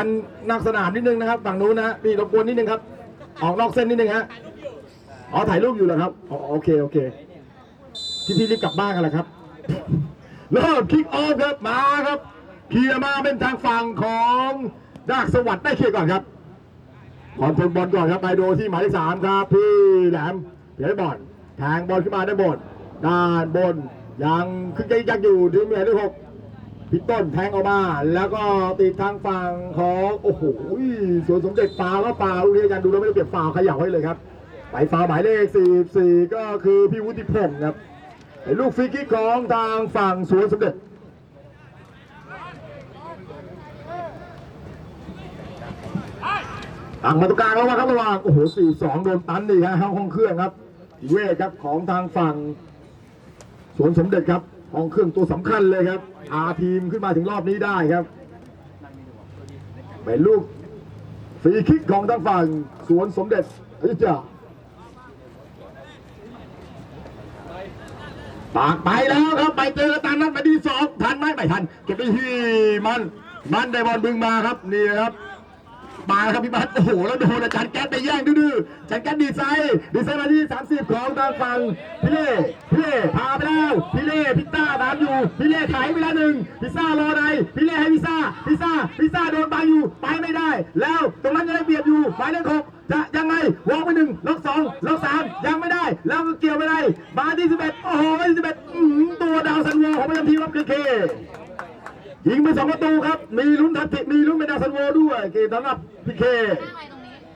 อันนอกสนามนิดนึงนะครับฝั่งนู้นนะพี่รบกวนนิดนึงครับ ออกนอกเส้นนิดนึงฮะอ๋อถ่ายรูปอยู่เหรอครับอ๋อโอเคโอเคพี่พี่รีบกลับบ้านกันแล้วครับเริ่มคิกออฟครับมาครับเคลียร์มาเป็นทางฝั่งของดากสวัสดิ์ได้เคลียร์ก่อนครับขอนพลบอลก่อนครับไปโดที่หมายเลขสามครับพี่แหลมเดี๋ยวให้บอลแทงบอลขึ้นมาได้านบนด้านบนยังขึ้นยังอยู่ที่หมายเลขหก พี่ต้นแทงออกมา แล้วก็ติดทางฝั่งของโอ้โหสวนสมเด็จฟาวแล้วฟาวลูกนี้อาจารย์ดูแล้วไม่ได้เปรียบฟาวเขย่าให้เลยครับไปฟาวหมายเลข 44 ก็คือพี่วุฒิพงศ์ครับลูกฟรีคิกของทางฝั่งสวนสมเด็จตั้งมาตรงกลางแล้วว่าครับระหว่างโอ้โห 4-2 โดนตันนี่ฮะเข้าห้องเครื่องครับเวทครับของทางฝั่งสวนสมเด็จครับ ห้องเครื่องตัวสำคัญเลยครับพาทีมขึ้นมาถึงรอบนี้ได้ครับเป็นลูกฟรีคิกของทางฝั่งสวนสมเด็จอยุธยาปากไปแล้วครับไปเจอตันนัดไปดีสองทันไหมไม่ทันเก็บไปที่มันมันได้บอลบึงมาครับนี่ครับ มาครับพี่บัตโอ้โหแล้วโดนอาจารย์แก๊สไปแย่งดื้อๆอาจารย์แก๊สดีไซน์ดีไซน์มาที่30ของทางฝั่งพี่เล่พี่เล่พาไปแล้วพี่เล่พิต้าตามอยู่พี่เล่ไถไปแล้วหนึ่งพิซ่ารอในพี่เล่ให้พิซ่าพิซ่าพิซ่าโดนบังอยู่ไปไม่ได้ แล้วตรงนั้นยังได้เบียดอยู่หมายเลขหกจะยังไงวอกไปหนึ่งล็อกสองล็อกสามยังไม่ได้ แล้วก็เกี่ยวไปได้มาที่11โอ้โหที่11อื้อหือตัวดาวซันโวของประจำทีมครับเคเค ยิงไปสองประตูครับ มีลุ้นทัตติมีลุ้นเป็นดาวซันโวด้วยเกมสำหรับพีเค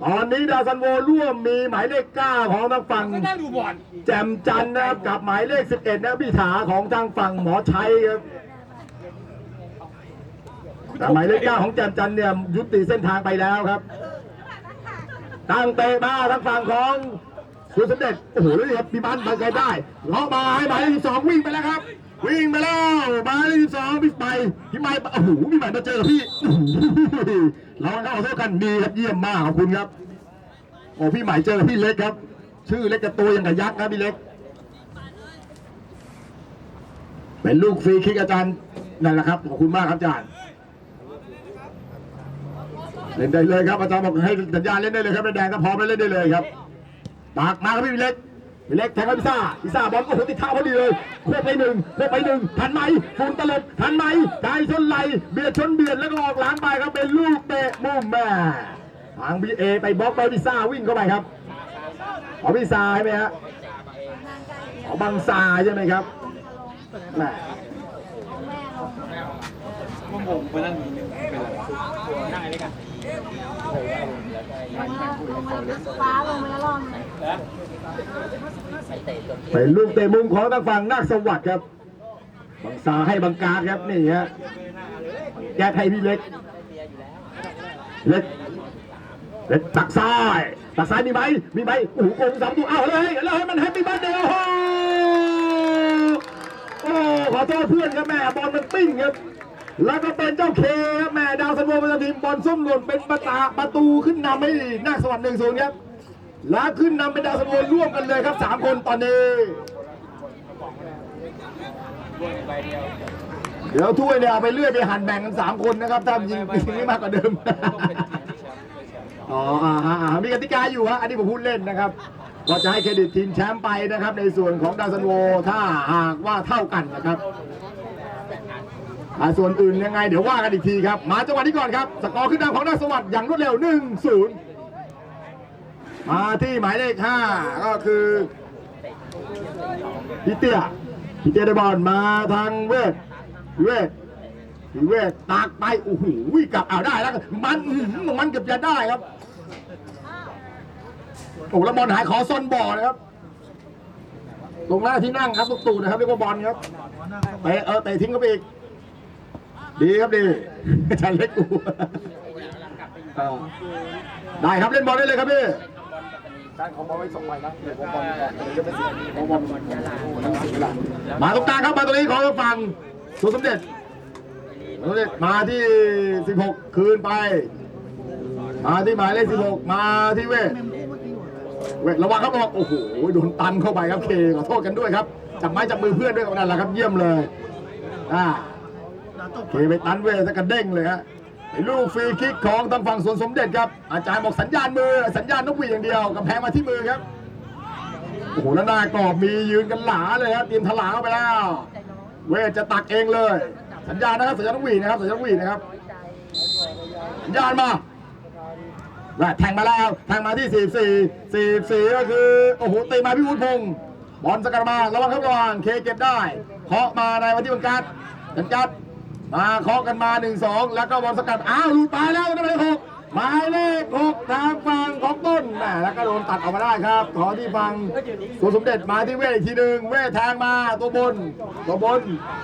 ตอนนี้ดาวซันโวร่วมมีหมายเลข 9 ของทางฝั่งก็นั่งดูบอลแจมจันทร์นะครับกับหมายเลข 11 นะพี่ถาของทางฝั่งหมอชัยครับแต่หมายเลข 9 ของแจมจันทร์เนี่ยยุติเส้นทางไปแล้วครับตั้งเตะมาทางฝั่งของสุนสมเด็จโอ้โหแล้วนี่ครับมีบ้านมาไกลได้เลาะมาให้หมายเลขสิบสองวิ่งไปแล้วครับ วิ่งไปแล้วหมายเลขสิบสองพี่ไปพี่ไปโอ้โหพี่ไปมาเจอกับพี่โอ้โหเราเอาเท่ากันดีครับเยี่ยมมากขอบคุณครับโอ้พี่ใหม่เจอพี่เล็กครับ ชื่อเล็กกับตัวยังกับยักษ์นะพี่เล็ก เป็นลูกฟรีคิกอาจารย์นั่นแหละครับขอบคุณมากครับอาจารย์เล่นได้เลยครับอาจารย์บอกให้สัญญาณเล่นได้เลยครับแดงก็พร้อมแล้วเล่นได้เลยครับปากมาครับพี่เล็ก เล็กแทงให้พิซ่าพิซ่าบอลโอ้โหติดเท้าพอดีเลยโคบไปหนึ่งโคบไปหนึ่งทันไหมฝุ่นตลบทันไหมกายชนไหลเบียดชนเบียดแล้วก็ออกหลังไปครับเป็นลูกเตะมุมแม่ทางบีเอไปบล็อกไปพิซ่าวิ่งเข้าไปครับขอาพิซ่าใช่ไหมฮะขอาบังซาใช่ไหมครับแม่ก็งงไปนั่งนี่เป็นอะไรนั่งอะไรกัน ฟ้าลงไปแล้วรอบนึงเป็นลูกเตะมุมของทางฝั่งนาคสวัสดิ์ครับ บังซาให้บังการครับนี่ฮะแก้ให้พี่เล็ก เล็ก เล็กตักซ้ายตักซ้ายมีไหมมีไหมโอ้โหโกงสามตัวเอาเลยแล้วให้มันแฮปปี้บันเดย์โอ้โหโอ้ขอโทษเพื่อนครับแม่บอลมันปิ้งครับ แล้วก็เป็นเจ้าเคแม่ดาวซันโวประจำทีมบอลส้มหล่นเป็นประตาประตูขึ้นนำให้นาคสวัสดิ์หนึ่งศูนย์ครับแล้วขึ้นนำเป็นดาวซันโวร่วมกันเลยครับสามคนตอนนี้เดี๋ยวถ้วยเนี่ยเอาไปเลื่อยไปหั่นแบ่งกันสามคนนะครับถ้ายิงยิงไม่มากกว่าเดิมอ๋ออ่าฮะอ่ามีกติกาอยู่ฮะอันนี้ผมพูดเล่นนะครับก็จะให้เครดิตทีมแชมป์ไปนะครับ ในส่วนของดาวซันโวถ้าหากว่าเท่ากันนะครับ ส่วนอื่นยังไงเดี๋ยวว่ากันอีกทีครับ มาจังหวะนี้ก่อนครับ สกอร์ขึ้นนำของนาสวัสดิ์อย่างรวดเร็ว 1-0 มาที่หมายเลข 5 ก็คือพี่เตี้ยพี่เตี้ยได้บอลมาทางเวทเวทเวทตากไปโอ้โหกลับเอาได้แล้วมันอื้อหือมันเกือบจะได้ครับโอ้แล้วบอลหายขอซอนบ่อนะครับตรงหน้าที่นั่งครับลูกตูนะครับเรียกว่าบอลครับเตะเออเตะทิ้งเข้าไปอีก ดีครับดีอาจารย์เล็กกูเออได้ครับเล่นบอลได้เลยครับพี่ด้านของบอลไว้สองใบนะเดี๋ยวผมบอลก่อนเดี๋ยวจะไม่เสียผมบอลก่อนมาตรงกลางครับมาตรงนี้ของฝั่งสุสมเด็จสุสมเด็จมาที่ 16 คืนไป มาที่หมายเลข 16 มาที่เวทเวทระวังครับระวังโอ้โหโดนตันเข้าไปครับเคขอโทษกันด้วยครับจับไม้จับมือเพื่อนด้วยกันนั่นแหละครับเยี่ยมเลยอ่า เคไปตันเวสกกระเด้งเลยฮะลูกฟรีคิกของทางฝั่งสวนสมเด็จครับ อาจารย์บอกสัญญาณมือ สัญญาณนกหวีอย่างเดียวกำแพงมาที่มือครับโอ้โหแล้วหน้ากรอบมียืนกันหลาเลยครับเตรียมถลาเข้าไปแล้ว เวทจะตักเองเลย สัญญาณนะครับสัญญาณนกหวีนะครับสัญญาณนกหวีนะครับสัญญาณมาและแทงมาแล้วแทงมาที่ 44 44 ก็คือโอ้โหตีมาพี่วุฒิพงศ์บอลสกัดมาระวังครับระวังเคเก็บได้เคาะมาในวันที่บังกัดบังกัด มาเคาะกันมา 1-2 แล้วก็บอลสกัด อ้าวหลุดไปแล้วหมายเลขหกหมายเลขหกทางฝั่งของต้นแหมแล้วก็โดนตัดออกมาได้ครับ ขอที่ฟังสวสมเด็จมาที่เวทอีกทีหนึ่งเวทแทงมาตัวบน ตัวบน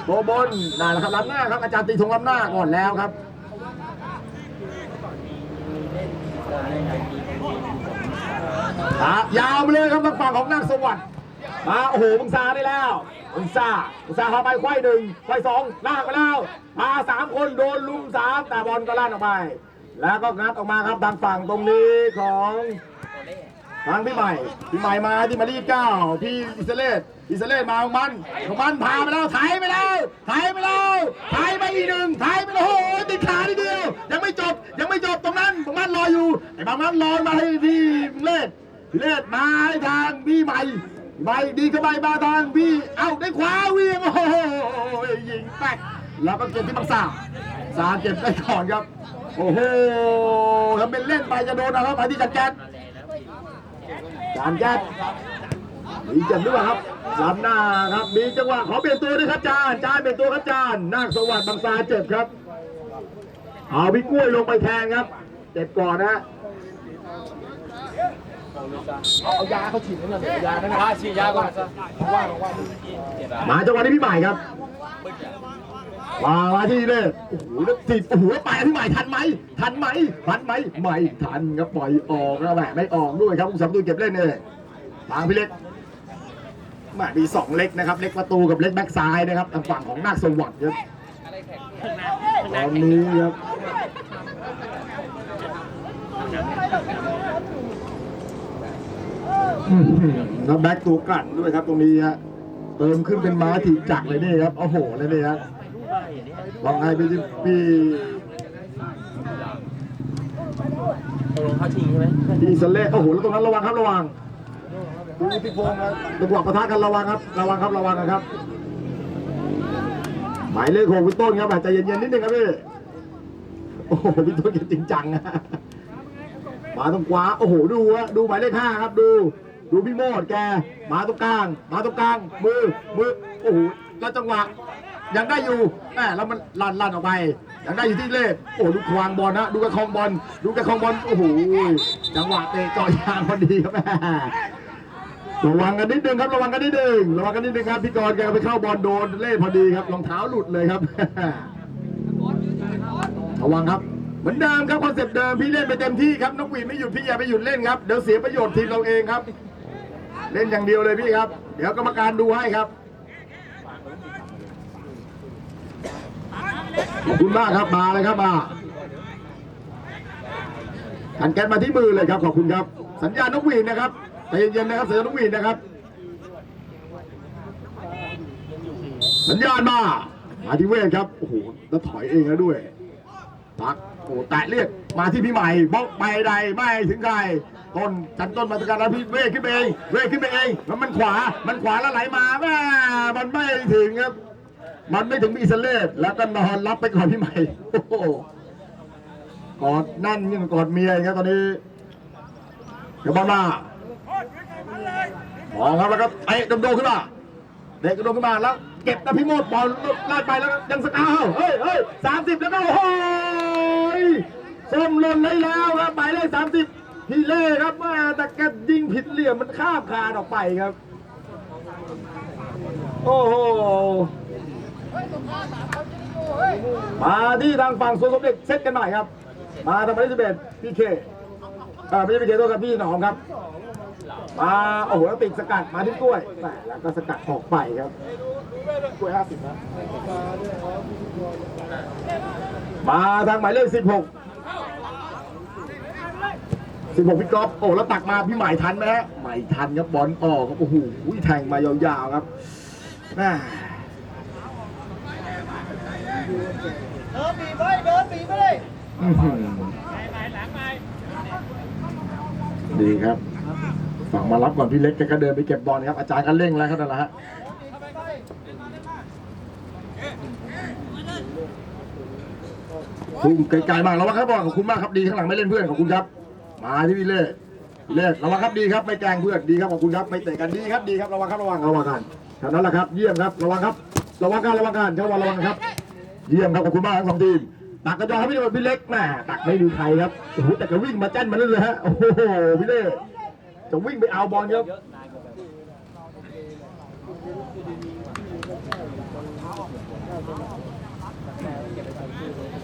ตัวบนนั่นแหละครับล้ำหน้าครับอาจารย์ตีธงล้ำหน้าก่อนแล้วครับอะยาวไปเลยครับทางฝั่งของนางสวัสดิ์มาโอ้โหมึงซาได้แล้ว มึงซามึงซาเข้าไปควายหนึ่งควายสองลากไปแล้วมาสามคนโดนลุมสามแต่บอลก็ลั่นออกไป แล้วก็งัดออกมาครับทางฝั่งตรงนี้ของทางพี่ใหม่พี่ใหม่มาที่มารีเก้าพี่อิสเลตอิสเลตมาของมันของมันพาไปแล้วไถไปแล้วไถไปแล้วไถไปอีกหนึ่งไถไปแล้วโอ้โหติดขาทีเดียว ยังไม่จบยังไม่จบตรงนั้นตรงนั้นรออยู่ไอ้บางนั้นรอมาให้พี่เลตเลือดมาให้ทางพี่ใหม่ ใหม่ดีเข้าไปมาทางพี่ เอาได้ขวาเวียงโอ้โหยิงแป๊กแล้วก็เก็บที่บังซาซาเก็บได้ก่อนครับ โอ้โหทำเป็นเล่นไปจะโดนนะครับไปที่จัดแก๊สจานแก๊สมีเจ็บหรือเปล่าครับลำหน้าครับ มีจังหวะขอเปลี่ยนตัวด้วยครับจานจานเปลี่ยนตัวครับจานนาคสวัสดิ์บางซาเจ็บครับ เอาพี่กล้วยลงไปแทนครับ เจ็บก่อนนะ เอายาเขาฉีดให้หน่อยยานั่นนะฉีดยาก่อนซะว่าว่าเจ็บอะมาจังหวะนี้พี่ใหม่ครับวางมาที่เลยโอ้โหแล้วติดโอ้โหไปพี่ใหม่ทันไหมทันไหมทันไหมไม่ทันครับปล่อยออกแล้วแหมไม่ออกด้วยครับคุณสำตูเก็บเล่นเลยทางพี่เล็กหมามีสองเล็กนะครับ เล็กประตูกับเล็กแบ็กซ้ายนะครับทางฝั่งของนาคสวัสดิ์ครับตอนนี้ครับ แล้วแบ็กตัวกลั่นด้วยครับ ตรงนี้ฮะเติมขึ้นเป็นม้าถีจักรเลยนี่ครับโอ้โหเลยนี่ครับลองให้พี่พี่ตกลงเขาชิงใช่ไหมพี่สเล่โอ้โหแล้วตรงนั้นระวังครับระวังดูพี่พงศ์ครับจังหวะประทะกันระวังครับ ระวังครับระวังนะครับหมายเลขหกพี่ต้นครับอาจเย็นๆนิดนึงครับพี่โอ้โหพี่ต้นแกจริงจังนะ มาตรงขวาโอ้โหดูฮะดูหมายเลขห้าครับดู ดูพี่โมดแกมาตรงกลาง มาตรงกลางมือมือโอ้โหแล้วจังหวะยังได้อยู่แหมแล้วมันลั่นลั่นออกไปยังได้อยู่ที่เล่โอ้ดูควางบอลนะดูกระคองบอลดูกระคองบอลโอ้โหจังหวะเตะจ่อยางพอดีครับแม่ระวังกันนิดนึงครับระวังกันนิดนึงระวังกันนิดนึงครับพี่กรณ์แกไปเข้าบอลโดนเล่พอดีครับรองเท้าหลุดเลยครับระวังครับ เหมือนเดิมครับคอนเซ็ปต์เดิมพี่เล่นไปเต็มที่ครับนกหวีดไม่หยุดพี่อย่าไปหยุดเล่นครับเดี๋ยวเสียประโยชน์ทีมเราเองครับ เล่นอย่างเดียวเลยพี่ครับ เดี๋ยวกรรมการดูให้ครับขอบคุณมากครับมาเลยครับมาหันแกนมาที่มือเลยครับขอบคุณครับ สัญญาณนกหวีดนะครับใจเย็นๆนะครับสัญญาณนกหวีดนะครับ สัญญาณมามาที่เวทครับโอ้โหแล้วถอยเองแล้วด้วยพัก อ้แตะเรียกมาที่พี่ใหม่บล็อกไปใดไม่ถึงใครต้นจันต้นมาตรการแล้วพี่เวขึ้นไปเอง เวขึ้นไปเองแล้วมันขวามันขวาแล้วไหลมาแม่มันไม่ถึงครับ มันไม่ถึงมีสเลสแล้วก็นอนรับไปก่อนพี่ใหม่โอ้โหกอดนั่นยิ่งกอดเมียครับตอนนี้เดี๋ยวบอลมามองครับแล้วก็เตะโดมๆขึ้นมาเตะกระโดดขึ้นมาแล้วเก็บนะพี่โมดบอลไล่ไปแล้วยังสกาวเฮ้ยเฮ้ยสามสิบแล้วก็โอ้โห ส้มหล่นเลยแล้วครับหมายเลขสามสิบพี่เล่ครับแม่แต่แกยิงผิดเหลี่ยมมันข้ามคานออกไปครับ โอ้โหมาที่ทางฝั่งสวนสมเด็จเซตกันหน่อยครับ มาทางหมายเลขสิบเอ็ดพี่เคออไม่ใช่พี่เคตัวกับพี่หนอมครับ มาโอ้โหแล้วติดสกัดมาที่กล้วยแหมแล้วก็สกัดออกไปครับกล้วยห้าสิบนะมาทางหมายเลขสิบหกสิบหกพี่ก๊อฟโอ้แล้วตักมาพี่ใหม่ทันไหมฮะไม่ทันครับบอลออกครับโอ้โหแทงมายาวๆครับแม่เดินบีบไปเดินบีบไปเลยอื้อหือดีครับ ฝั่งมารับก่อนพี่เล็กแกก็เดินไปเก็บบอลครับอาจารย์ก็เร่งแล้วครับนั่นแหละฮะพุ่งไกลๆมากระวังครับบอลขอบคุณมากครับดีข้างหลังไม่เล่นเพื่อนขอบคุณครับ มาที่พี่เล่พี่เล่ระวังครับดีครับไม่แกล้งเพื่อนดีครับขอบคุณครับไม่เตะกันดีครับดีครับระวังครับระวังระวังกันเท่นั้นแหละครับเยี่ยมครับระวังครับ ระวังกันระวังกันเจ้าวันระวังครับ เยี่ยมครับขอบคุณมากทั้งสองทีมตักกระจอกครับพี่เล็กพี่เล็กแหมตักไม่มีใครครับโอ้โหแต่ก็วิ่งมาแจ้นมาเรื่อยๆฮะโอ้โหพี่เล็ก จะวิ่งไปเอาบอลครับ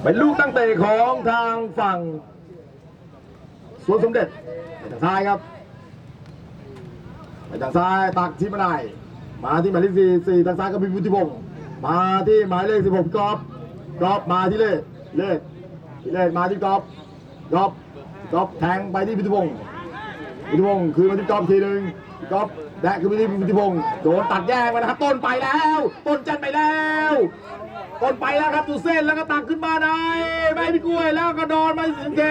เป็นลูกตั้งเตะของทางฝั่งสวนสมเด็จไปทางซ้ายครับไปทางซ้ายตักที่มาได้มาที่หมายเลขสี่สี่ทางซ้ายก็มีวุฒิพงศ์มาที่หมายเลขสิบหกกอบกอบมาที่เลขเลขที่เลขมาที่กอบกอบกอบแทงไปที่วุฒิพงศ์ วุฒิพงศ์คือมาที่กอบทีหนึ่งกอบแดกคือมาที่วุฒิพงศ์โดนตัดแยกไปนะครับต้นไปแล้ว ต้นจันไปแล้วต้นไปแล้วครับดูเส้นแล้วก็ตักขึ้นมาได้ไม่พี่กล้วยแล้วก็โดนมาสิงเค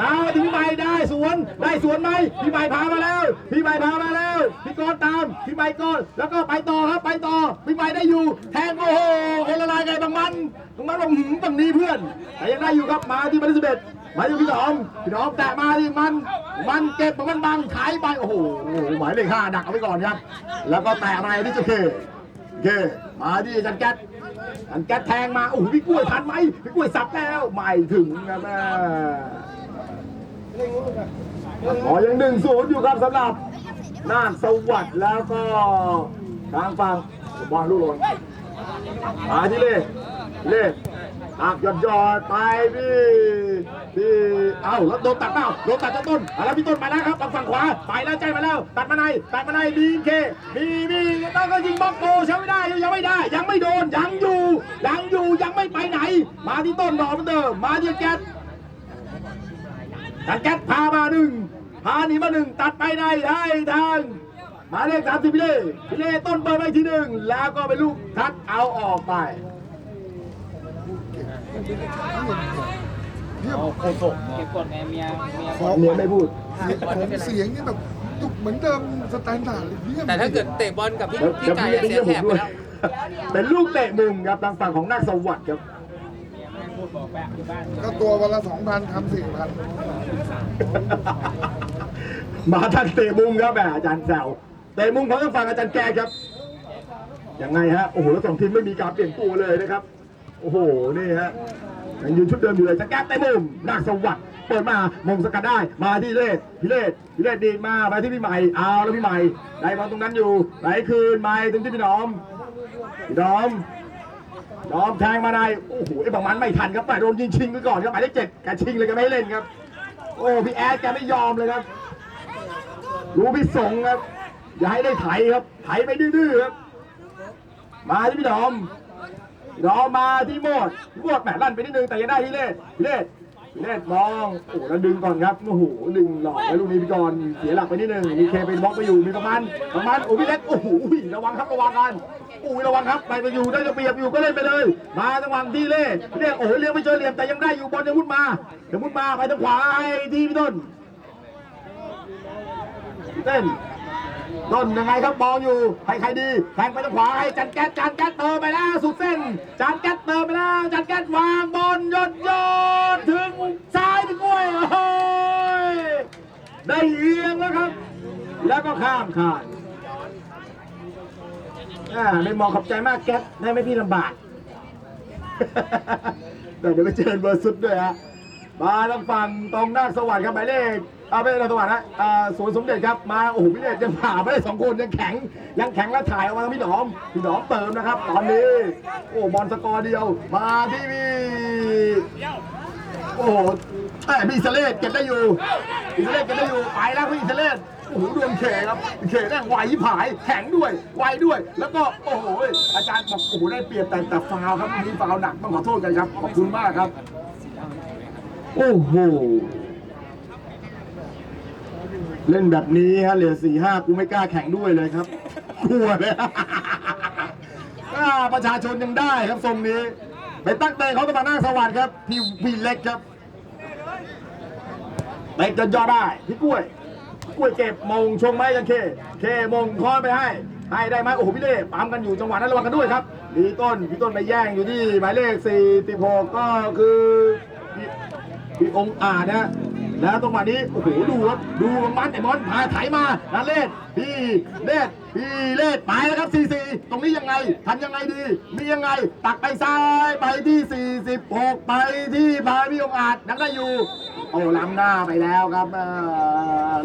เอาถึงพี่ใหม่ได้สวนได้สวนไหมพี่ใหม่พามาแล้ว พี่ใหม่พามาแล้วพี่กรณ์ตามพี่ใหม่กรณ์แล้วก็ไปต่อครับไปต่อพี่ใหม่ได้อยู่ แทงโอ้โหคนละลายไงบางมันบางมันบอกหืมฝั่งนี้เพื่อนแต่ยังได้อยู่ครับมาที่มาที่สิบเอ็ดมาที่พี่หนอมพี่หนอมแตะมาที่มัน มันเก็บมันบังขายไปโอ้โหหมายเลขห้าดักเอาไว้ก่อนครับ แล้วก็แตะมาที่เจ้าเคเคมาที่อาจันแก๊สอันแก๊สแทงมาโอ้โหพี่กล้วยทันไหมพี่กล้วยสับแล้วไม่ถึงนะแม่อ๋อยังหนึ่งศูนย์อยู่ครับสำหรับน่านสวัสดิ์แล้วก็ทางฝั่งบอลลูกหล่นมาที่เล่เล่ อักหยอดหยอดไปพี่พี่เอ้าแล้วโดนตัดเปล่าโดนตัดจากต้นอาแล้วพี่ต้นมาแล้วครับทางฝั่งขวาไปแล้วใจมาแล้ว ตัดมาในตัดมาในดีเคบีบีแล้วก็ยิงบล็อกโกใช้ไม่ได้ยังไม่ได้ ยังไม่โดนยังอยู่ยังอยู่ยังไม่ไปไหน มาที่ต้นดอกเหมือนเดิมมาที่แก๊สตัดแก๊สพามาหนึ่งพาหนีมาหนึ่งตัดไปได้ได้ทางหมายเลขสามสิบพี่เล่พี่เล่ต้นเปิดไปทีหนึ่งแล้วก็เป็นลูกทัดเอาออกไป โคศกเก็บกดไงเมียเมียเมียไม่พูดผมเสียงนี่แบบจุกเหมือนเดิมสแตนดาร์ดเลยเนี่ยแต่ถ้าเกิดเตะบอลกับพี่เดี๋ยวพี่เดี๋ยวไก่พี่อะจะเสียเยี่ยมแถผมด้วยบไปแล้วเป็นลูกเตะมุมครับทางฝั่งของนักสวัสดิ์ครับก็ตัววันละสองพันทำสี่พันมาทางเตะมุมครับแหมอาจารย์แซวเตะมุมของทางฝั่งอาจารย์แกครับยังไงฮะโอ้โหแล้วสองทีมไม่มีการเปลี่ยนตัวเลยนะครับ โอ้โห นี่ฮะยังยืนชุดเดิมอยู่เลยจะแก้เตะมุมนักสวัสดิ์เปิดมามงสกัดได้ มาที่เลศพี่เลศพี่เลศดีมาไปที่พี่ใหม่เอาแล้วพี่ใหม่ได้บอลตรงนั้นอยู่ไหลคืนไปถึงที่พี่น้อมพี่น้อมยอมแทงมาได้โอ้โหไอ้บางมันไม่ทันครับแต่โดนยิงชิงไปก่อนครับหมายเลขเจ็ดแกชิงเลยแกไม่เล่นครับ โอ้พี่แอดแกไม่ยอมเลยครับรู้พี่สงครับอย่าให้ได้ไถครับไถไปดื้อๆครับมาที่พี่ดอม พี่ดอมมาที่โมดโมดแหมลั่นไปนิดนึงแต่ยังได้ที่เล่พี่เล่เล่มองโอ้แล้วดึงก่อนครับโอ้โหดึงหลอกไว้ลูกนี้พี่กรณ์เสียหลักไปนิดนึงมีเคเป็นบล็อกไปอยู่มีประมาณประมาณโอ้พี่เล็กโอ้โหระวังครับระวังกันโอ้ยระวังครับไปไปอยู่ได้จะเปรียบอยู่ก็เล่นไปเลย มาจังหวะที่เล่พี่เล่โอ้โหเลี้ยงไม่เจอเหลี่ยมแต่ยังได้อยู่บอลยังมุดมายังมุดมาไปทางขวาให้ที่พี่ต้นเต้น ต้นยังไงครับมองอยู่ให้ใครดีแทงไปทางขวาให้จันแก๊สจันแก๊สเติมไปแล้วสุดเส้นจันแก๊สเติมไปแล้วจันแก๊สวางบอลยดยดถึงซ้ายถึงกล้วยโอ้ยได้เอียงแล้วครับ แล้วก็ข้ามขาดอ่าไม่มองขอบใจมากแก๊สได้ไหมพี่ลำบากแต่เดี๋ยวไปเจอเบอร์สุดด้วยฮะมาทางฝั่งตรงหน้าสวรรค์ครับหมายเลข เอาไม่ใช่สวรรค์นะอ่าสวนสมเด็จครับมาโอ้โหพี่เดชยังผ่าไม่ได้สองคนยังแข็งยังแข็งแล้วถ่ายออกมาทางพี่หนอมพี่หนอมเติมนะครับ ตอนนี้โอ้บอลสกอร์เดียว มาที่พี่โอ้โหแต่มีอิสเลสเก็บได้อยู่อิสเลสเก็บได้อยู่ไปแล้วพี่อิสเลสโอ้โหดวงเขครับเขแม่งไวผายแข็งด้วยไวด้วย แล้วก็โอ้โหอาจารย์บอกโอ้โหได้เปรียบแต่แต่ฟาวครับมีฟาวหนักต้องขอโทษกันครับขอบคุณมากครับ โอ้โห เล่นแบบนี้ฮะเหลือสี่ห้ากูไม่กล้าแข่งด้วยเลยครับกลัวเลยอ่าประชาชนยังได้ครับทรงนี้ ไปตั้งเตะเขาตะมาหน้าสวัสดิ์ครับ พี่พี่เล็กครับเตะจนยอดได้พี่กล้วยกล้วยเก็บมงชงไหมยังเค เคมงคอนไปให้ ให้ได้ไหมโอ้โหพี่เล่ปั๊มกันอยู่จังหวะนั้นระวังกันด้วยครับพี่ต้นพี่ต้นไปแย่งอยู่ที่หมายเลข46ก็คือพี่พี่องค์อาจนะ แล้วตรงมานี้โอ้โหดูครับดูมันแต่บอลพาไถมานาเลศพี่เลศพี่เลศไปแล้วครับ44ตรงนี้ยังไงทันยังไงดีมียังไง ตักไปซ้ายไปที่ 46 ไปที่พาพี่องอาจนังได้อยู่โอ้ล้ำหน้าไปแล้วครับ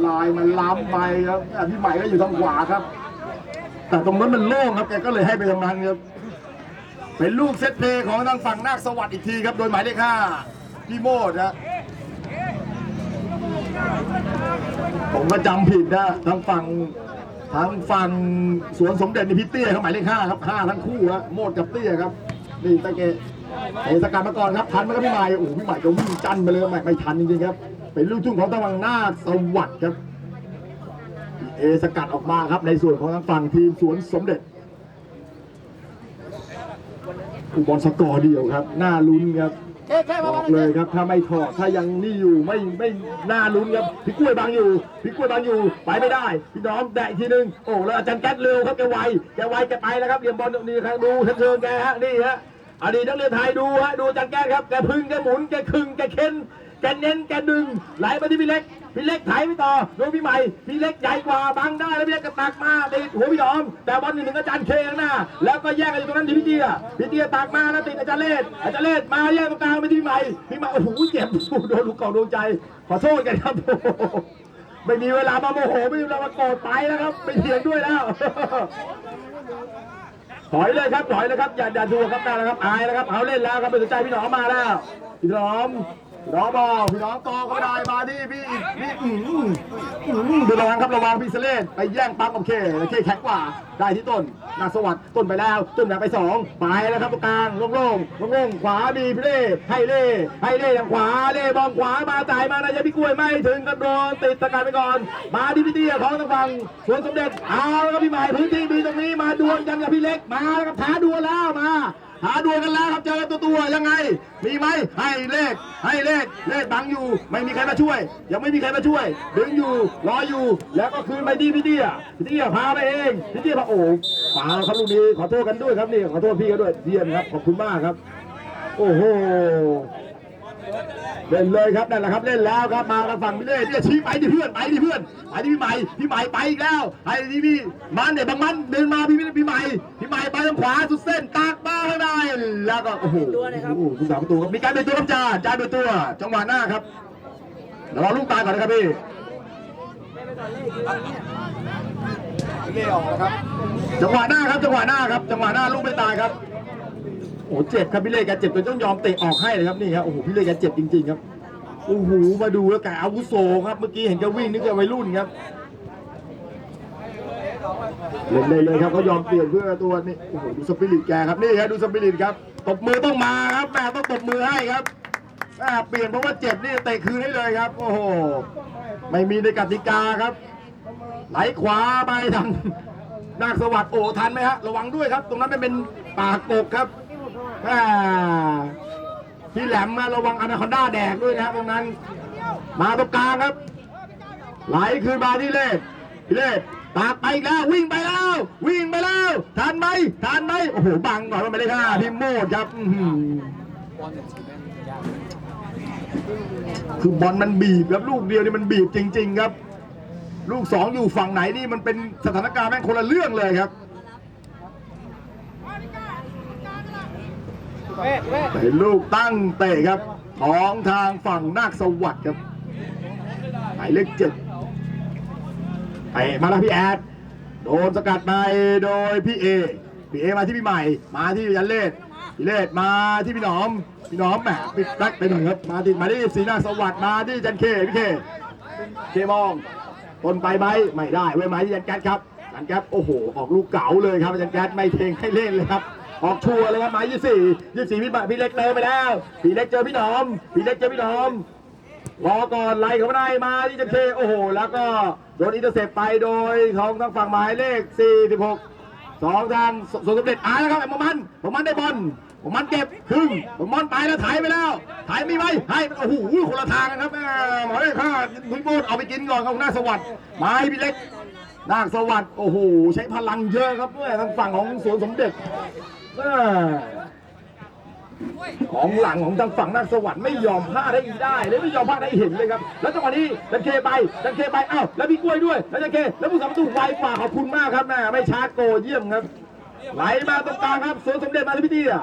ลอยมันล้ำไปครับพี่ใหม่ก็อยู่ทางขวาครับ แต่ตรงนั้นมันโล่งครับแกก็เลยให้ไปทางนั้นครับเป็นลูกเซตเพย์ของทางฝั่งนาคสวัสดิ์อีกทีครับโดยหมายเลขห้าพี่โมดนะ ผมก็จำผิดนะทางฝั่งทางฝั่งสวนสมเด็จนี่พี่เตี้ยครับหมายเลขห้าครับห้าทั้งคู่ฮะโมดกับเตี้ยครับ นี่ตะเกะเอสกัดมาก่อนครับทันไหมครับพี่ใหม่โอ้โหพี่ใหม่จะวิ่งจันไปเลยไม่ไม่ทันจริงๆครับ เป็นลูกทุ่งของทางฝั่งนาสวัสดิ์ครับเอสกัดออกมาครับในส่วนของทางฝั่งทีมสวนสมเด็จอุบอลสกอร์เดียวครับน่าลุ้นครับ บอกเลยครับถ้าไม่ถอดถ้ายังนี่อยู่ไม่ไม่น่าลุ้นครับพี่กล้วยบางอยู่พี่กล้วยบางอยู่ไปไม่ได้ พี่น้องแดะอีกทีนึงโอ้แล้วอาจารย์แก๊สเร็วครับแกไวแกไวแกไปแล้วครับเหลี่ยมบอลนี่ครับดูเชิญแกฮะนี่ฮะอดีตนักเรียนไทยดูฮะดูอาจารย์แก๊สครับแกพึ่งแกหมุนแกคึงแกเค้นแกเน้นแกดึงไหลมาที่พี่เล็ก พี่เล็กไถไปต่อโดนพี่ใหม่พี่เล็กใหญ่กว่าบังได้แล้วพี่เล็กก็ตักมาติดหัวพี่หอม แต่บอลหนึ่งอาจารย์เคข้างหน้าแล้วก็แยกกันอยู่ตรงนั้นที่พี่เตี้ยพี่เตี้ยตักมาแล้วติดอาจารย์เลศอาจารย์เลศมาแยกตรงกลางไปที่พี่ใหม่พี่ใหม่โอ้โหเจ็บโดนลูกกล่องดวงใจ ขอโทษกันครับไม่มีเวลามาโมโหไม่มีเวลามาโกรธไปแล้วครับไปเถียงด้วยแล้วถอยเลยครับถอยเลยครับอย่าอย่าดูครับได้แล้วครับอายแล้วครับเอาเล่นแล้วครับไม่สนใจพี่หนอมมาแล้วพี่หนอม พี่หนอบอพี่หนอมต่อก็ได้มาที่พี่พี่อืมอืมดูระวังครับระวังพี่เสเลนไปแย่งปั๊มโอเคโอเคแข็งกว่าได้ที่ต้นนาสวัสดิ์ต้นไปแล้วต้นแบไปสองไปแล้วครับตรงกลางโล่งๆโล่งๆขวามีพี่เล่ให้เล่ให้เล่ทางขวาเล่บอลขวามาจ่ายมานายพี่กล้วยไม่ถึงกระโดดติดตะการไปก่อน มาที่พี่เตี้ยของทางฝั่งสวนสมเด็จเอาแล้วครับพี่ใหม่พื้นที่มีตรงนี้มาดวลกันกับพี่เล็กมาแล้วครับท้าดวลแล้วมา หาดวลกันแล้วครับเจอตัวตัวยังไง มีไหมให้เลข ให้เลขเลขบังอยู่ ไม่มีใครมาช่วย ยังไม่มีใครมาช่วยดึงอยู่รออยู่ แล้วก็คืนไปดีพี่เตี้ยพี่เตี้ยพาไปเองพี่เตี้ยพาโอ้มาแล้วครับลูกนี้ขอโทษกันด้วยครับนี่ขอโทษพี่กันด้วยเยี่ยมครับขอบคุณมากครับ โอ้โห เล่นเลยครับนั่นแหละครับเล่นแล้วครับมาทางฝั่งพี่เล่เนี่ยชี้ไปดิเพื่อนไปดิเพื่อนไปดิพี่ใหม่พี่ใหม่ไปอีกแล้วไอ้ที่พี่มันเนี่ยบางมันเดินมาพี่พี่ใหม่พี่ใหม่ไปทางขวาสุดเส้นตากมาข้างในแล้วก็โอ้โหโอ้โหคุณสามประตูครับมีการเป็นตัวครับจ่าจ่าเป็นตัวจังหวะหน้าครับเดี๋ยวรอลูกตายก่อนนะครับพี่เล่ออกนะครับจังหวะหน้าครับจังหวะหน้าครับจังหวะหน้าลูกไม่ตายครับ โอ้เจ็บครับพี่เล่แกเจ็บจนต้องยอมเตะออกให้เลยครับนี่ครับโอ้โหพี่เล่แกเจ็บจริง ๆ ครับโอ้โหมาดูแล้วแกอาวุโสครับ เมื่อกี้เห็นแกวิ่งนึกแกวัยรุ่นครับเล่นเลยเลยครับเขายอมเปลี่ยนเพื่อตัวนี่โอ้โหดูสปิริตแกครับนี่ครับดูสปิริตครับตบมือต้องมาครับแม่ต้องตบมือให้ครับเปลี่ยนเพราะว่าเจ็บนี่เตะคืนให้เลยครับ โอ้โหไม่มีในกติกาครับ ไหลขวาไปทางนาคสวัสดิ์โอ้ทันไหมฮะระวังด้วยครับ ตรงนั้นมันเป็นป่ากกครับ อ่าพี่แหลมมาระวังอนาคอนด้าแดกด้วยนะครับตรงนั้น มาตรงกลางครับ ไหลคืนมาที่เลศพี่เลศตากไปแล้ววิ่งไปแล้ว วิ่งไปแล้วทันไหมทันไหมโอ้โหบังก่อนว่าไม่ได้ค่าพี่โมดครับคือบอลมันบีบครับลูกเดียวนี่มันบีบจริง ๆ ครับ ลูกสองอยู่ฝั่งไหนนี่มันเป็นสถานการณ์แม่งคนละเรื่องเลยครับ เป็นลูกตั้งเตะครับของทางฝั่งนาคสวัสดิ์ครับหมายเลขเจ็ดไปมาแล้วพี่แอด โดนสกัดไปโดยพี่เอ พี่เอมาที่พี่ใหม่ มาที่ยันเลศพี่เลศมาที่พี่หนอม พี่หนอมแหมปิดแบ็คไปหนึ่งครับ มาที่มาที่สีนาคสวัสดิ์มาที่จันเคพี่เค เคมองต้นไปไหมไม่ได้เว้ยไหมยันแก๊สครับยันแก๊สโอ้โห ออกลูกเก๋าเลยครับยันแก๊สไม่เทงให้เล่นเลยครับ ออกชัวร์เลยครับหมายยี่สี่ยี่สี่พี่บะพี่เล็กเติมไปแล้ว พี่เล็กเจอพี่หนอม พี่เล็กเจอพี่หนอมรอก่อนไล่เข้ามาได้มาที่จันเคโอ้โห แล้วก็โดนอินเตอร์เซปไปโดยของทางฝั่งหมายเลข 46สองทางสสวนสำเร็จอ่าแล้วครับไอ้ประมันประมันได้บอลผมมันเก็บครึ่งมันไปแล้วถ่ายไปแล้วถ่ายไมีไหมให้โอ้โหคนละทางกันครับหมอเลยข้าพี่โบดเอาไปกินก่อนครับหน้าสวัสดิ์มาให้พี่เล็กนาคสวัสดิ์โอ้โห ใช้พลังเยอะครับด้วยทางฝั่งของสวนสมเด็จ ของหลังของทางฝั่งนาคสวัสด์ไม่ยอมพลาดได้อีกได้เลยไม่ยอมพลาดได้เห็นเลยครับ แล้วจังหวะนี้ดันเคไปดันเคไปอ้าวแล้วพี่กล้วยด้วยแล้วดันเคแล้วผู้สาประตูไวกว่าขอบคุณมากครับแม่ไม่ช้าโกเยี่ยมครับไหลมาตรงกลางครับสวนสมเด็จมาที่พี่เตี้ย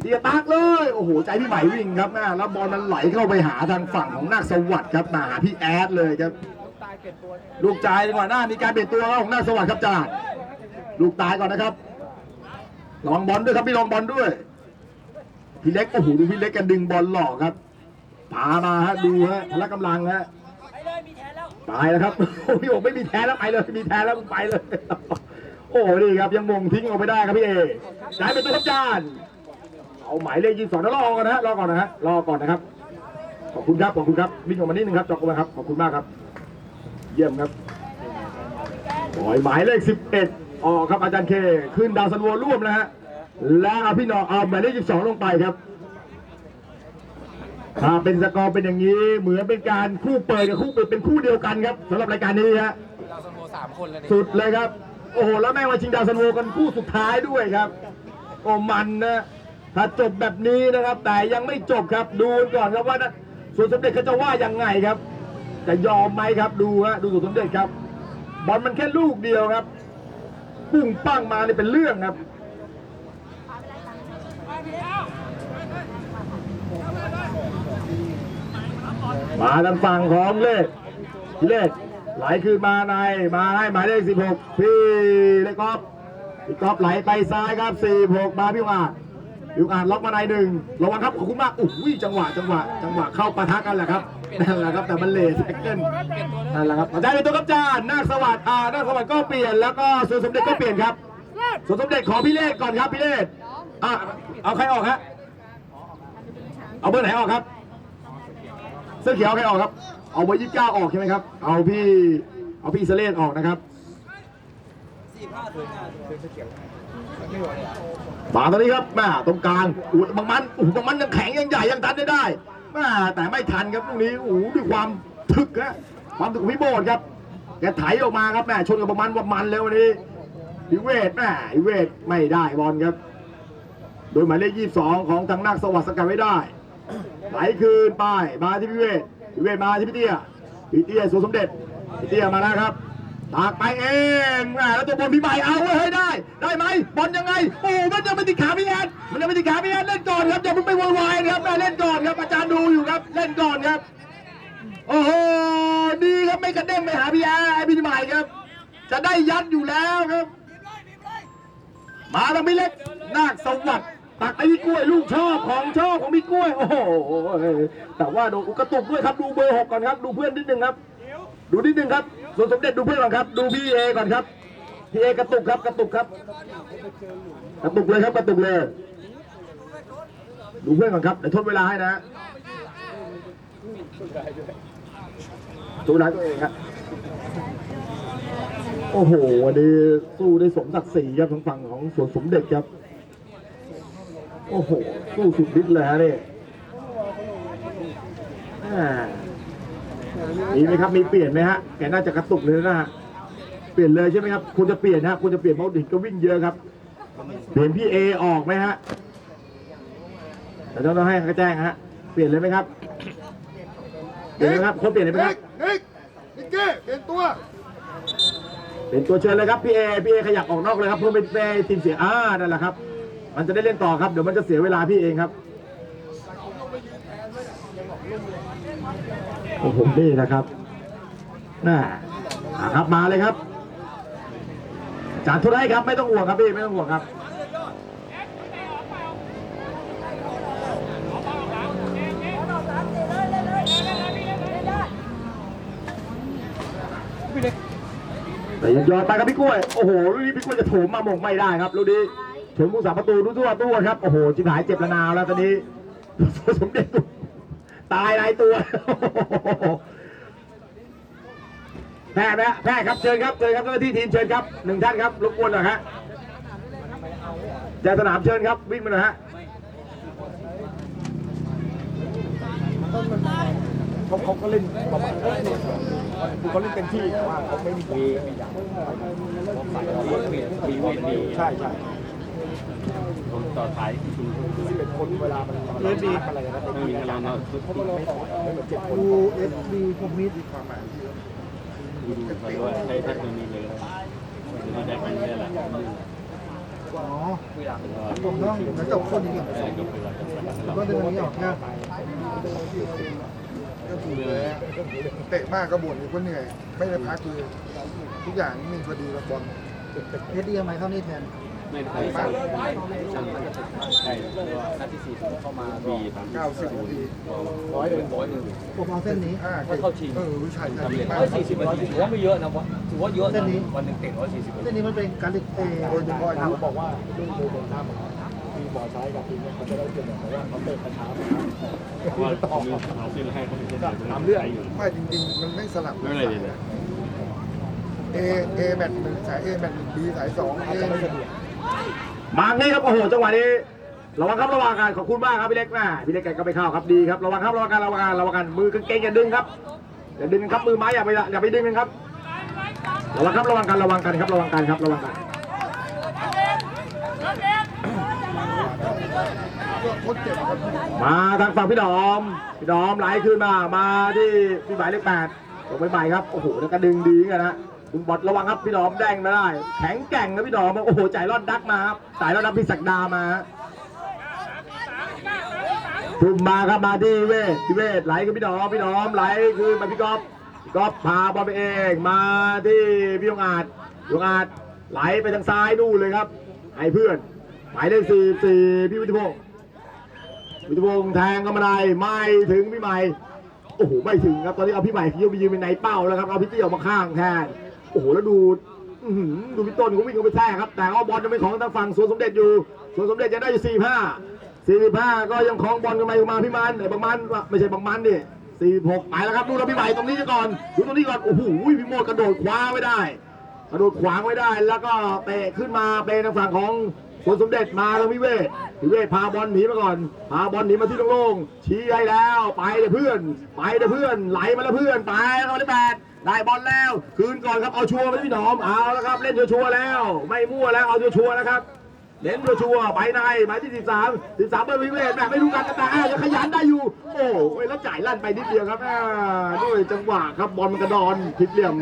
เตี้ยตักเลยโอ้โหใจพี่ใหม่วิ่งครับแม่แล้วบอลมันไหลเข้าไปหาทางฝั่งของนาคสวัสดิ์ครับมาหาพี่แอดเลยครับลูกจ่ายก่อนหน้ามีการเปลี่ยนตัวของนาคสวัสดิ์ครับจ่าลูกตายก่อนนะครับ ระวังบอลด้วยครับพี่ลองบอลด้วย พี่เล็กโอ้โหดูพี่เล็กกันดึงบอลหลอกครับพามาฮะดูฮะพละกำลังฮะตายแล้วครับโอ้พี่บอกไม่มีแท้แล้วไปเลยมีแท้แล้วไปเลย โอ้นี่ครับยังมงทิ้งออกไปได้ครับพี่เอจ่ายเป็นตัวรับจานเอาหมายเลขยี่สองนะรอก่อนนะฮะรอก่อนนะฮะรอก่อนนะครับขอบคุณครับขอบคุณครับวิ่งออกมานิดนึงครับจอกออกมาครับขอบคุณมากครับ เยี่ยมครับปล่อยหมายเลขสิบเอ็ด ออกครับอาจารย์เค ขึ้นดาวซันโวร่วมนะฮะแล้วเอาพี่น้องเอาหมายเลขสิบสองลงไปครับถ้าเป็นสกอร์เป็นอย่างนี้ เหมือนเป็นการคู่เปิดกับคู่ปิดเป็นคู่เดียวกันครับสำหรับรายการนี้ฮะดาวซันโวสามคนเลยสุดเลยครับ โอ้โหแล้วแม่งมาชิงดาวซันโวกันคู่สุดท้ายด้วยครับโอ้มันนะถ้าจบแบบนี้นะครับ แต่ยังไม่จบครับดูกันก่อนครับว่านะส่วนสมเด็จเขาจะว่ายังไงครับจะยอมไหมครับดูฮะดูส่วนสมเด็จครับบอลมันแค่ลูกเดียวครับ ปุ้งปั้งมานี่เป็นเรื่องครับมาทางฝั่งของเลขเลขไหลคืนมาในมาให้หมายเลขสิบหกพี่เลขกกอฟพี่กอล์ฟไหลไปซ้ายครับสี่หกมาพี่ว่า จพี่าจล็อกมาในหนึ่งระวังครับขอบคุณมากอุ้ยจังหวะจังหวะจังหวะเข้าปะทะกันแหละครับนั่นแหละครับแต่มันเลทแท็กเกิลนั่นแหละครับอาจารย์เป็นตัวครับจารย์นาคสวัสดิ์อ่านาคสวัสดิ์ก็เปลี่ยนแล้วก็ส่วนสมเด็จก็เปลี่ยนครับส่วนสมเด็จขอพี่เลขก่อนครับพี่เลขอะเอาใครออกฮะเอาเบอร์ไหนออกครับเสื้อเขียวใครออกครับ เอาเบอร์ยี่สิบเก้าออกใช่ไหมครับ เอาพี่เอาพี่เสเลนออกนะครับม มาตอนนี้ครับแม่ตรงกลางอุ้ยบางมันอุ้ยบางมันยังแข็งยังใหญ่ยังทันได้ได้แม่แต่ไม่ทันครับตรงนี้โอ้โหด้วยความถึกนะความถึกของพี่โบดครับแกไถออกมาครับแม่ชนกับบางมันว่ามันแล้ววันนี้พิเวทแม่พิเวทไม่ได้บอลครับ โดยหมายเลขยี่สองของทางนาคสวัสดิ์สกัดไว้ได้ไหลคืนไปมาที่พิเวศพิเวศมาที่พี่เตี้ยพี่เตี้ยสวนสมเด็จพี่เตี้ยมาแล้วครับ ตากไปเองแหมแล้วตัวบอลพี่ใหม่เอาไว้ให้ได้ ได้ไหมบอลยังไงโอ้มันยังไม่ติดขาพี่แอนมันยังไม่ติดขาพี่แอนเล่นก่อนครับอย่าเพิ่งไปโวยวายนะครับแม่เล่นก่อนครับอาจารย์ดูอยู่ครับเล่นก่อนครับ โอ้โหดีครับไม่กระเด้งไปหาพี่แอนพี่ใหม่ครับ จะได้ยัดอยู่แล้วครับ มาแล้วพี่เล็กนาคสวัสดิ์ตักไอ้พี่กล้วยลูกชอบของชอบของพี่กล้วย โอ้โหแต่ว่าโดูกระตุกด้วยครับดูเบอร์หกก่อนครับ ดูเพื่อนนิดนึงครับ ดูนิดนึงครับ ส่วนสมเด็จดูเพื่อนก่อนครับ ดูพี่เอก่อนครับพี่เอกระตุกครับกระตุกครับ กระตุกเลยครับกระตุกเลย ดูเพื่อนก่อนครับเดี๋ยวทดเวลาให้นะดูร้ายตัวเองครับโอ้โหวันนี้สู้ได้สมศักดิ์ศรีครับทางฝั่งของสวนสมเด็จครับ โอ้โหสู้สุดฤทธิ์เลยฮะเนี่อ่า มีไหมครับมีเปลี่ยนไหมฮะแกน่าจะกระตุกเลยนะฮะเปลี่ยนเลยใช่ไหมครับควรจะเปลี่ยนฮะควรจะเปลี่ยนเพราะดิก็วิ่งเยอะครับ เปลี่ยนพี่เอออกไหมฮะเดี๋ยวต้องให้เขาแจ้งฮะเปลี่ยนเลยไหมครับเปลี่ยนไหมครับคนเปลี่ยนเลยไหมครับเฮ้ยนิกเก้เปลี่ยนตัวเป็นตัวเชิญเลยครับพี่เอพี่เอขยับออกนอกเลยครับเพื่อเป็นเปทีมเสียอ่านั่นแหละครับ มันจะได้เล่นต่อครับเดี๋ยวมันจะเสียเวลาพี่เองครับ โอ้โหนี่นะครับน่าครับมาเลยครับจานทุนให้ครับไม่ต้องห่วงครับพี่ไม่ต้องห่วงครับแต่ยังยอมไปครับพี่กล้วย โอ้โหลูกนี้พี่กล้วยจะโถมมาหมงไม่ได้ครับลูกนี้โถมผู้สาประตูดูตัวตัวครับ โอ้โหจิบหายเจ็บระนาวแล้วตอนนี้สมเด็จ ตายหลายตัวแพ้ไหมฮะแพ้ครับเชิญครับเชิญครับเจ้าหน้าที่ทีมเชิญครับหนึ่งท่านครับรบกวนหน่อยฮะแจกสนามเชิญครับวิ่งมาหน่อยฮะเขาเขาก็เล่นประมาณคือเขาเล่นเต็มที่แต่ว่าเขาไม่มีมีมีอย่างมีเวทดีใช่ใช่ คนต่อท้ายสิบเอ็ดคนเวลามันเล่นดีอะไรนะไม่มีพลังเราทุกไม่เหมือนเจ็ดคนดูเอฟบีผมมีดีความหมายดูดูไปด้วยใช้แทบจะมีเลยเราได้กันได้แหละอ๋อผมต้องแล้วจบคนนี้ก่อนก็เดินนี้ออกนะก็ถูกเลยเตะมากก็บ่นอยู่ก็เหนื่อย ไม่ได้พักเลยทุกอย่างนี่พอดีกับบอลเอสดีทำไมเข้านี่แทน ไม่ได้ใช่ใช่หน้าที่สี่เข้ามาบีตาม90นาทีร้อยหนึ่งร้อยหนึ่งผมเอาเส้นนี้ห้าเข้าชิงเออวิชัยทำดีมากร้อยสี่สิบนาทีถือว่าไม่เยอะนะวะถือว่าเยอะเส้นนี้วันหนึ่งเตะร้อยสี่สิบเส้นนี้มันเป็นการลิกเอโดยเฉพาะเขาบอกว่าด้วยโดยหน้ามันมีบอลซ้ายกับทีมเนี่ยเขาจะได้เปรียบเพราะว่าเขาเตะกระช้าว่าผมเอาซื้อให้เขาไม่ใช่ทำเรื่องอยู่ไม่จริงๆมันไม่สลับไม่เป็นไรเลยเอเอแมตช์หนึ่งสายเอแมตช์หนึ่งบีสายสองเอ มานี่ครับโอ้โหจังหวะนี้ระวังครับระวังกันขอบคุณมากครับพี่เล็กนะพี่เล็กแกก็ไปเข้าครับดีครับระวังครับระวังกันระวังกันระวังกันมือกางเกงอย่าดึงครับอย่าดึงครับมือไม้อย่าไปอย่าไปดึงกันครับระวังครับระวังกันระวังกันครับระวังกันครับระวังกันโคตรครับมาทางฝั่งพี่ดอม พี่ดอมไหลขึ้นมา มาที่พี่หมายเลขแปดลงไปใหม่ครับ โอ้โห แล้วก็ดึงดีเหมือนกันนะ คุณบอลระวังครับพี่ดอมแดงไมาได้ แข็งแกร่งนะพี่ดอมโอ้โหใจรอดดักมาครับสายรอดดักพี่ศักดามาทุ่มมาครับมาที่เวทพี่เวทไหลกับพี่ดอมพี่ดอมไหลคือมาพี่ก๊อฟก๊อฟพาบอลไปเองมาที่พี่ยงอาจยงอาจไหลไปทางซ้ายนู่นเลยครับให้เพื่อนหมายเลขสี่สี่พี่วิทยพงศ์วิทยพงศ์แทงก็มาได้ไม่ถึงพี่ใหม่โอ้โหไม่ถึงครับตอนนี้เอาพี่ใหม่พี่ยไปยืนเป็นในเป้าแล้วครับเอาพี่เตี้ยออกมาข้างแทน โอ้โหแล้วดูอื้อหือดูพี่ต้นเขาวิ่งเข้าไปแท้ครับ แต่เอาบอลจะเป็นของทางฝั่งสวนสมเด็จอยู่สวนสมเด็จจะได้อยู่สี่ห้าสี่ห้าก็ยังคล้องบอลกันไปมาพี่มันไอ้บางมันไม่ใช่บางมันดิสี่หกไปแล้วครับดูแล้วพี่ใหม่ตรงนี้ก่อนดูตรงนี้ก่อนโอ้โหพี่โมดกระโดดคว้าไว้ได้กระโดดขวางไว้ได้ แล้วก็เตะขึ้นมาเป็นทางฝั่งของ สวนสมเด็จมาแล้วพิเวศพิเวศพาบอลหนีมาก่อน พาบอลหนีมาที่โล่งๆชี้ให้แล้ว ไปเด้อเพื่อน ไปเด้อเพื่อน ไหลมาแล้วเพื่อน ไปแล้วได้แปดได้บอลแล้ว คืนก่อนครับ เอาชัวร์ไปพี่หนอม เอาแล้วครับ เล่นชัวร์แล้ว ไม่มั่วแล้ว เอาชัวร์ๆนะครับเน้นชัวร์ไปในหมายที่ 13 13เบอร์วิเวศแบบไม่รู้กันแต่อ้าวยังขยันได้อยู่ โอ้ยแล้วจ่ายลั่นไปนิดเดียวครับอ่าด้วยจังหวะครับบอลมันกระดอนผิดเหลี่ยม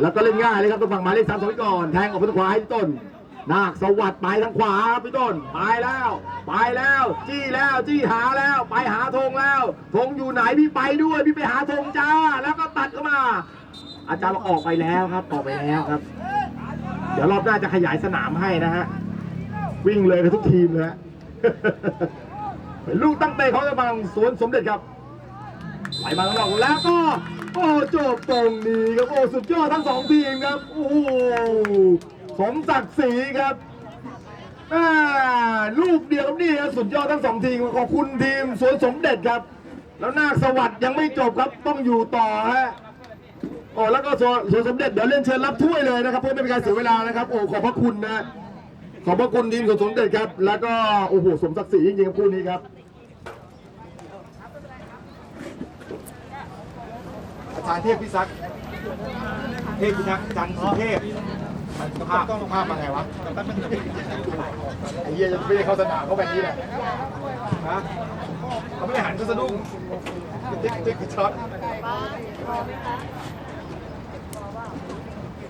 แล้วก็เล่นง่ายเลยครับตัวฝั่งหมายเลขสามสองก่อน แทงออกไปทางขวาให้พี่ต้น นาคสวัสดิ์ไปทางขวาครับพี่ต้นไปแล้ว ไปแล้ว จี้แล้วจี้หาแล้ว ไปหาธงแล้วธงอยู่ไหนพี่ไปด้วยพี่ไปหาธงจ้า แล้วก็ตัดเข้ามา อาจารย์บอกออกไปแล้วครับออกไปแล้วครับ เดี๋ยวรอบหน้าจะขยายสนามให้นะฮะวิ่งเลยกันทุกทีมเลยฮะลูกตั้งเตะของกำลังสวนสมเด็จครับไหลมาข้างนอกแล้วก็โอ้จบตรงนี้ครับโอ้สุดยอดทั้งสองทีมครับโอ้ สมศักดิ์ศรีครับลูกเดียวกับนี่ครับสุดยอดทั้งสองทีมขอบคุณทีมสวนสมเด็จครับ แล้วนาคสวัสดิ์ยังไม่จบครับต้องอยู่ต่อฮะโอ้แล้วก็สวนสวนสมเด็จเดี๋ยวเล่นเชิญรับถ้วยเลยนะครับเพื่อไม่เป็นการเสียเวลานะครับโอ้ขอบพระคุณนะขอบพระคุณทีมสวนสมเด็จครับ แล้วก็โอ้โหสมศักดิ์ศรีจริงๆครับคู่นี้ครับอาจารย์เทพพิซักษ์เทพพิทักษ์จันทร์สุเทพ สุภาพสุภาพมาไงวะไอ้เหี้ยจะไม่ได้เข้าสนามเขาแบบนี้แหละฮะเขาไม่ได้หันก็สะดุ้งเจ๊กเจ๊กช็อต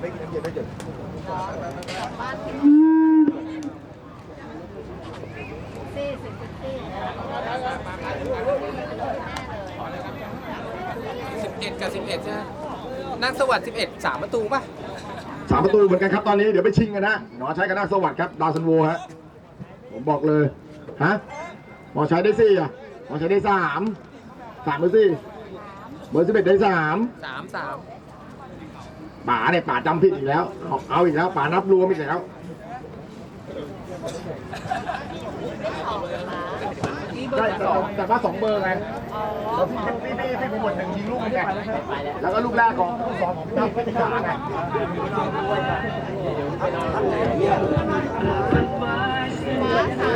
ไม่กินน้ำเย็นไม่เย็นสี่สิบสี่11กับ11ใช่ไหมนั่งสวัสดิ์11 3ประตูป่ะ สามประตูเหมือนกันครับตอนนี้เดี๋ยวไปชิงกันนะหนอใช้กันนาคสวัสดิ์ครับดาวซันโวฮะผมบอกเลยฮะหมอใช้ได้สี่อะหมอใช้ได้สามสามเบอร์สี่เบอร์สิบเอ็ดได้สาม3 3ป๋าเนี่ยป๋าจำผิดอีกแล้ว เอาเอาอีกแล้วป๋านับรวมอีกแล้ว ได้แต่แต่ว่าสองเบอร์ไงแล้วพี่พี่พี่พี่ผมหมดหนึ่งยิงลูกไงแล้วก็ลูกแรกของลูกสองของพี่ตั้มพี่จ๋าไงมาคะ